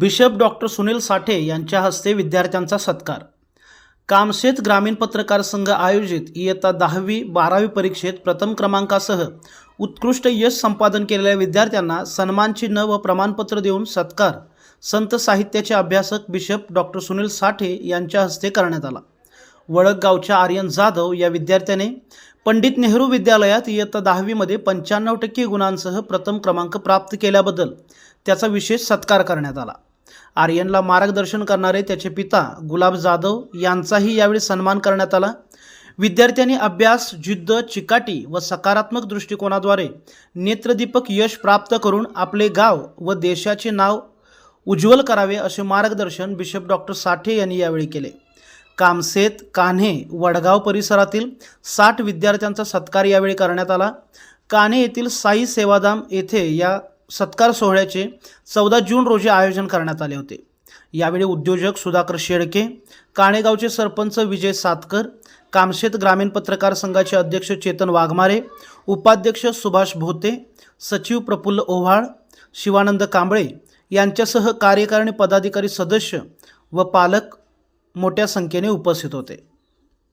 Bishop doctor Sunil साठे यांच्या हस्ते विद्यार्थ्यांचा सत्कार. कामशेत ग्रामीण पत्रकार संघ आयोजित इयत्ता दहावी बारावी परीक्षेत प्रथम क्रमांकासह उत्कृष्ट यश संपादन केलेल्या विद्यार्थ्यांना सन्मानचिन्ह व प्रमाणपत्र देऊन सत्कार. संत साहित्याचे अभ्यासक बिशप डॉक्टर सुनील साठे यांच्या हस्ते करण्यात आला. वडकगावच्या आर्यन जाधव या विद्यार्थ्याने पंडित नेहरू विद्यालयात इयत्ता दहावीमध्ये पंच्याण्णव टक्के गुणांसह प्रथम क्रमांक प्राप्त केल्याबद्दल त्याचा विशेष सत्कार करण्यात आला. आर्यनला मार्गदर्शन करणारे त्याचे पिता गुलाब जाधव यांचाही यावेळी सन्मान करण्यात आला. विद्यार्थ्यांनी अभ्यास जिद्द चिकाटी व सकारात्मक दृष्टिकोनाद्वारे नेत्रदीपक यश प्राप्त करून आपले गाव व देशाचे नाव उज्ज्वल करावे असे मार्गदर्शन बिशप डॉक्टर साठे यांनी यावेळी केले. कामसेत कान्हे वडगाव परिसरातील साठ विद्यार्थ्यांचा सत्कार यावेळी करण्यात आला. कान्हे येथील साई सेवाधाम येथे या सत्कार सोहळ्याचे चौदा जून रोजी आयोजन करण्यात आले होते. यावेळी उद्योजक सुधाकर शेळके काणेगावचे सरपंच विजय सातकर कामशेत ग्रामीण पत्रकार संघाचे अध्यक्ष चेतन वाघमारे उपाध्यक्ष सुभाष भोते सचिव प्रफुल्ल ओव्हाळ शिवानंद कांबळे यांच्यासह कार्यकारिणी पदाधिकारी सदस्य व पालक मोठ्या संख्येने उपस्थित होते.